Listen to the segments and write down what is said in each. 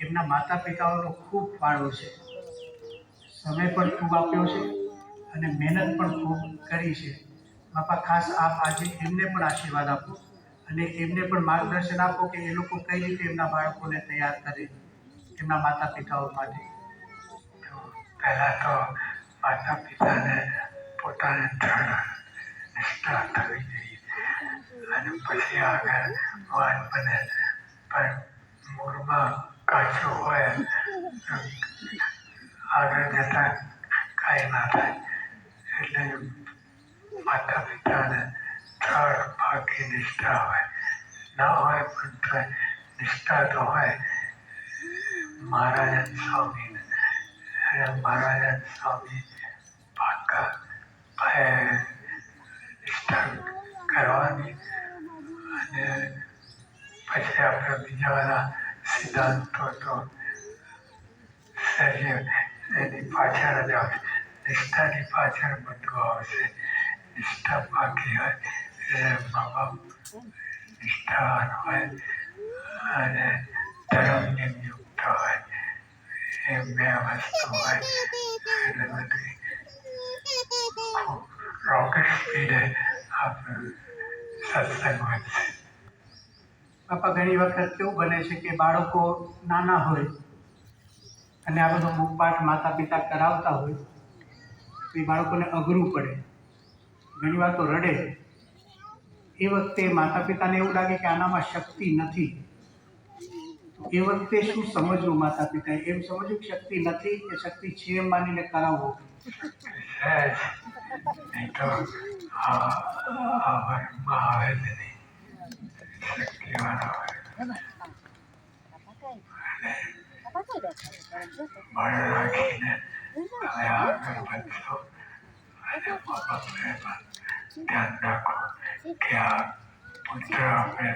એમના માતા પિતાઓનો ખૂબ ફાળો છે. સમય પણ ખૂબ આપ્યો છે અને મહેનત પણ ખૂબ કરી છે. બાપા, ખાસ આપ આજે એમને પણ આશીર્વાદ આપો અને એમને પણ માર્ગદર્શન આપો કે એ લોકો કઈ રીતે એમના બાળકોને તૈયાર કરે એમના માતા પિતાઓ માટે પહેલાં તો માતા પિતાને પોતાને દ્રઢ નિષ્ઠા થવી જોઈએ અને પછી આગળ વાત બને પણ મૂળમાં કાચું હોય આગળ જતાં કાંઈ ના થાય. એટલે માતા પિતાને સ્થળ ભાગ્ય નિષ્ઠા હોય. ના હોય પણ નિષ્ઠા તો હોય. મહારાજન સ્વામીને અને મહારાજન સ્વામી પાકા નિષ્ઠા કરવાની. અને પછી આપણે બીજા બધા સિદ્ધાંતો તો સહી એની પાછળ જ આવે નિષ્ઠાની પાછળ બધું આવશે નિષ્ઠા પાકી હોય એટલે મા બાપ નિષ્ઠાવાન હોય અને ધર્મની યુક્ત હોય એ બે વસ્તુ હોય એટલે બધી ખૂબ રોકેટ સ્પીડે આપણું સત્સંગ વધશે બાપા ઘણી વખત કેવું બને છે કે બાળકો નાના હોય અને આ બધો મુખપાઠ માતા પિતા કરાવતા હોય, તો એ બાળકોને અઘરું પડે. ઘણી વાર તો રડે. એ વખતે માતા પિતાને એવું લાગે કે આનામાં શક્તિ નથી. એ વખતે શું સમજવું માતા પિતાએ એમ સમજવું શક્તિ નથી કે શક્તિ છે એમ માનીને કરાવવું? આવે નહીં શક્તિવાળા હોય બળ રાખીને હવે આગળ વધશો અને મા બાપને પણ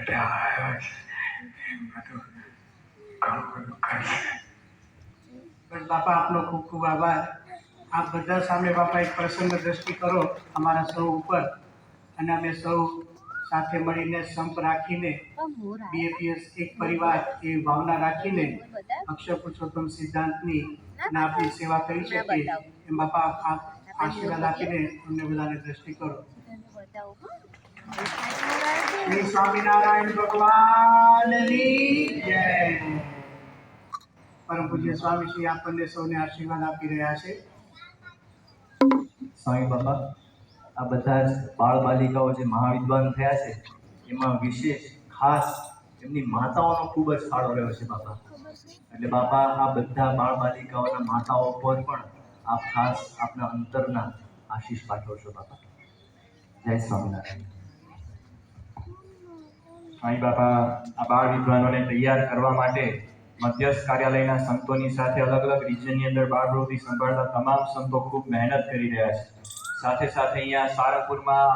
ધ્યાન બધું ઘણું કરશે બાપા, આપનો ખૂબ ખૂબ આભાર. આપ બધા સામે બાપા એક પ્રસન્ન દ્રષ્ટિ કરો અમારા સૌ ઉપર. અને અમે સૌ સાથે મળીને સંપ રાખીને બીએપીએસ એક પરિવાર એ ભાવના રાખીને અક્ષર પુરુષોત્તમ સિદ્ધાંતની આપણી સેવા કરી શકીએ એમ બાપા આશીર્વાદ આપીને અમને બધાને દ્રષ્ટિ કરો. શ્રી સ્વામિનારાયણ ભગવાનની જય. પરમ પૂજ્ય સ્વામીશ્રી આપણને સૌને આશીર્વાદ આપી રહ્યા છે. સ્વામી બાપા આ બધા બાળ બાલિકાઓ જે મહાવિદ્વાન થયા છે, એમાં વિશેષ ખાસ એમની માતાઓનો ખૂબ જ ફાળો રહ્યો છે બાપા. એટલે બાપા, આ બધા બાળ બાલિકાઓના માતાઓ પર પણ આપ ખાસ આપના અંતરના આશીષ પાઠવો છો બાપા. જય સ્વામિનારાયણ. સ્વામી બાપા, આ બાળ વિદ્વાનોને તૈયાર કરવા માટે મધ્યસ્થ કાર્યાલયના સંતોની સાથે અલગ અલગ રિજનની અંદર બાળ પ્રવૃત્તિ સંભાળતા તમામ સંતો ખૂબ મહેનત કરી રહ્યા છે. સાથે સાથે અહીંયા સારંગપુરમાં